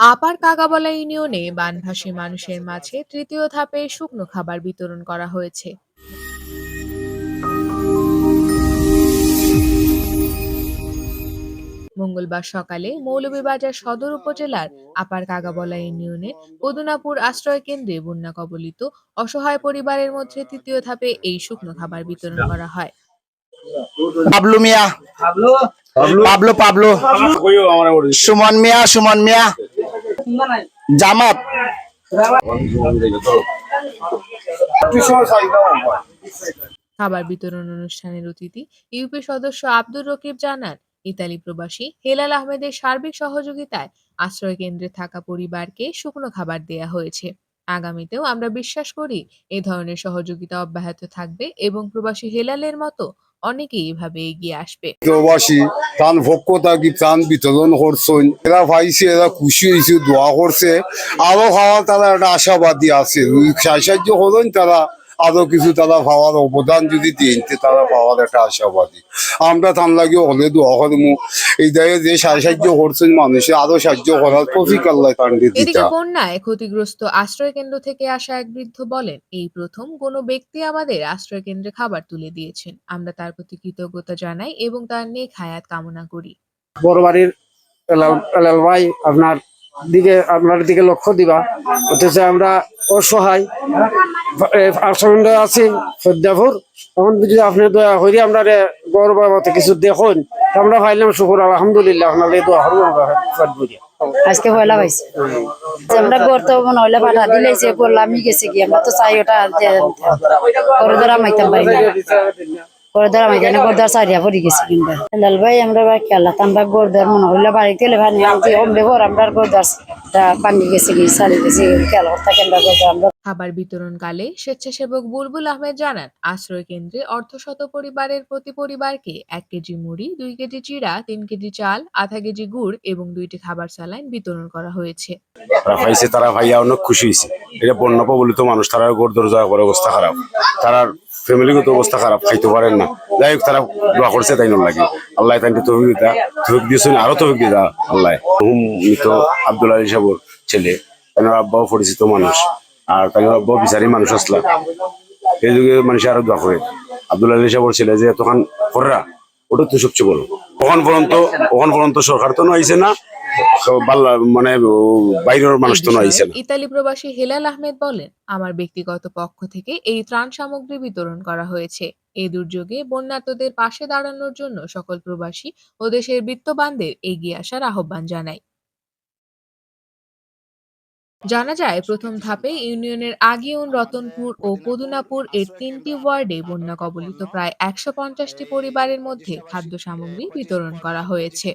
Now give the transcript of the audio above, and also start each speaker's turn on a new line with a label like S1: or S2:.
S1: আপার কাগাবলা ইউনিয়নে বানভাসী মানুষের মাঝে তৃতীয় ধাপে শুকনো খাবার বিতরণ করা হয়েছে। মঙ্গলবার সকালে মৌলভীবাজার সদর উপজেলার আপার কাগাবলা ইউনিয়নের পদুনাপুর আশ্রয় কেন্দ্রে বন্যা কবলিত অসহায় পরিবারের মধ্যে তৃতীয় ধাপে এই শুকনো খাবার বিতরণ করা হয়।
S2: পাবলু মিয়া। পাবলো। পাবলো? সুমন মিয়া সুমন মিয়া। জামাত।
S1: খাবার বিতরণ অনুষ্ঠানের অতিথি ইউপি সদস্য আব্দুর রকিব জানান, ইতালি প্রবাসী হেলাল আহমেদের সার্বিক সহযোগিতায় আশ্রয় কেন্দ্রে থাকা পরিবারকে শুকনো খাবার দেয়া হয়েছে। আগামীতেও আমরা বিশ্বাস করি, এ ধরনের সহযোগিতা অব্যাহত থাকবে এবং প্রবাসী হেলালের মতো অনেকেই এভাবে এগিয়ে আসবে।
S3: প্রবাসী তান ভক্ষ থাকি ত্রাণ বিতরণ করছেন? এরা ভাইছে, এরা খুশি হয়েছে, দোয়া করছে। আরও হওয়া তারা একটা আশাবাদী আছে। সাহায্য করেন তারা। আরও কিছু তারা পাওয়ার অবদান যদি দিন তে তারা পাওয়ার একটা আশাবাদী। আমরা তান লাগে হলে দোয়া করব এই দায়ে যে সাহায্য করছেন মানুষের আরও সাহায্য করার প্রফিক আল্লাহ দিতা
S1: বন্যায় ক্ষতিগ্রস্ত আশ্রয় কেন্দ্র থেকে আসা এক বৃদ্ধ বলেন এই প্রথম কোনো ব্যক্তি আমাদের আশ্রয় কেন্দ্রে খাবার তুলে দিয়েছেন। আমরা তার প্রতি কৃতজ্ঞতা জানাই এবং তার নেক হায়াত কামনা করি।
S4: বড় বাড়ির ভাই আপনার দিকে আপনার দিকে লক্ষ্য দিবা। অথচ আমরা অসহায় আশ্রমে আছি, সদ্যাপুর। এখন যদি আপনি দয়া করি আমরা গৌরব কিছু দেখুন আমরা পাইলাম শুকুর, আলহামদুলিল্লাহ করি।
S5: আজকে পাইছে। যে আমরা মনে হইলে পাঠা দিলে যে গেছি কি, আমরা তো চাই ওটা চারিয়া আমরা বা খেলা আমরা গড়দার মনে হইলে বাড়িতে এলে ভাই আমরা গড়দার পানি গেছি কি চালি গেছি খেলা থাকে আমরা
S1: খাবার বিতরণকালে স্বেচ্ছাসেবক বুলবুল আহমেদ জানান আশ্রয় কেন্দ্রে অর্ধশত পরিবারের প্রতি পরিবারকে এক কেজি মুড়ি দুই কেজি চিড়া তিন কেজি চাল আধা কেজি গুড় এবং দুইটি খাবার স্যালাইন বিতরণ করা হয়েছে।
S6: তারা পাইছে তারা ভাইয়া অনেক খুশি হয়েছে। এটা বন্যা প্রবলিত মানুষ তারা গোর দরজা করে অবস্থা খারাপ। তারার ফ্যামিলিগত অবস্থা খারাপ খাইতে পারেন না। যাই হোক তারা দোয়া করছে তাই নয় লাগে আল্লাহ তাই তৌফিক দিতা। তৌফিক দিয়েছেন আরও তৌফিক দিতা আল্লাহ। হুম মৃত আব্দুল আলী সাবর ছেলে। তার আব্বাও পরিচিত মানুষ। আর তার আব্বাও বিচারি মানুষ আসলা। এই যুগে মানুষ আরও দোয়া করে। আব্দুল আলী সাবর ছেলে যে তখন কররা ওটা তো সবচেয়ে বড়। ওখান পর্যন্ত ওখান পর্যন্ত সরকার তো নইছে না। মানে বাইরের মানুষ তো নইছে না।
S1: ইতালি প্রবাসী হেলাল আহমেদ বলেন আমার ব্যক্তিগত পক্ষ থেকে এই ত্রাণ সামগ্রী বিতরণ করা হয়েছে। এই দুর্যোগে বন্যার্তদের পাশে দাঁড়ানোর জন্য সকল প্রবাসী ও দেশের বিত্তবানদের এগিয়ে আসার আহ্বান জানাই জানা যায় প্রথম ধাপে ইউনিয়নের আগিউন রতনপুর ও পদুনাপুর এর তিনটি ওয়ার্ডে বন্যা কবলিত প্রায় একশো পঞ্চাশটি পরিবারের মধ্যে খাদ্য সামগ্রী বিতরণ করা হয়েছে।